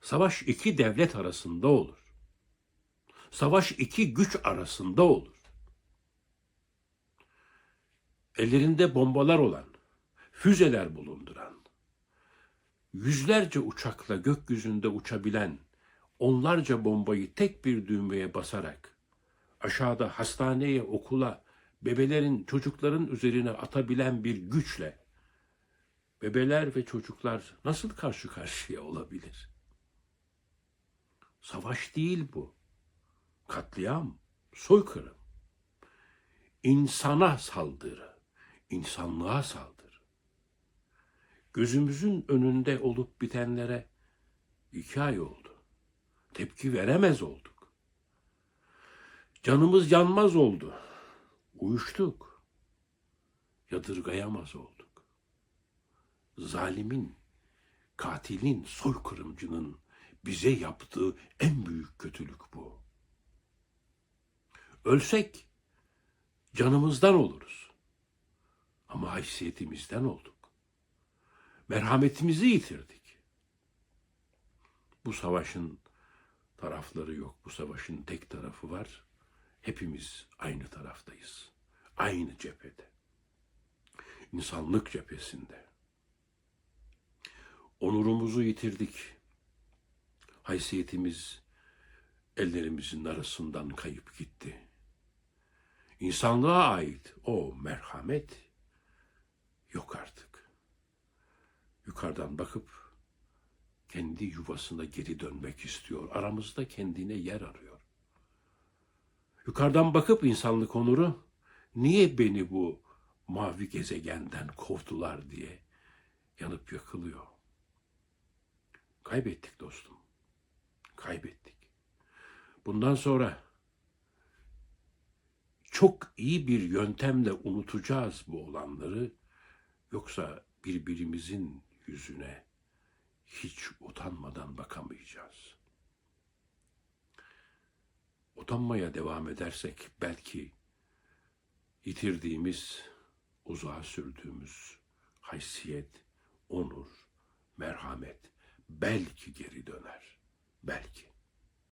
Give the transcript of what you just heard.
Savaş iki devlet arasında olur. Savaş iki güç arasında olur. Ellerinde bombalar olan, füzeler bulunduran, yüzlerce uçakla gökyüzünde uçabilen, onlarca bombayı tek bir düğmeye basarak aşağıda hastaneye, okula, bebelerin, çocukların üzerine atabilen bir güçle bebeler ve çocuklar nasıl karşı karşıya olabilir? Savaş değil bu. Katliam, soykırım. İnsana saldırı, insanlığa saldırı. Gözümüzün önünde olup bitenlere iki ay oldu. Tepki veremez olduk. Canımız yanmaz oldu. Uyuştuk. Yadırgayamaz olduk. Zalimin, katilin, soykırımcının bize yaptığı en büyük kötülük bu. Ölsek canımızdan oluruz. Ama haysiyetimizden olduk. Merhametimizi yitirdik. Bu savaşın tarafları yok. Bu savaşın tek tarafı var. Hepimiz aynı taraftayız. Aynı cephede. İnsanlık cephesinde. Onurumuzu yitirdik. Haysiyetimiz ellerimizin arasından kayıp gitti. İnsanlığa ait o merhamet yok artık. Yukarıdan bakıp kendi yuvasına geri dönmek istiyor. Aramızda kendine yer arıyor. Yukarıdan bakıp insanlık onuru niye beni bu mavi gezegenden kovdular diye yanıp yakılıyor. Kaybettik dostum. Kaybettik. Bundan sonra çok iyi bir yöntemle unutacağız bu olanları. Yoksa birbirimizin yüzüne hiç utanmadan bakamayacağız. Utanmaya devam edersek belki yitirdiğimiz, uzağa sürdüğümüz haysiyet, onur, merhamet belki geri döner. Belki.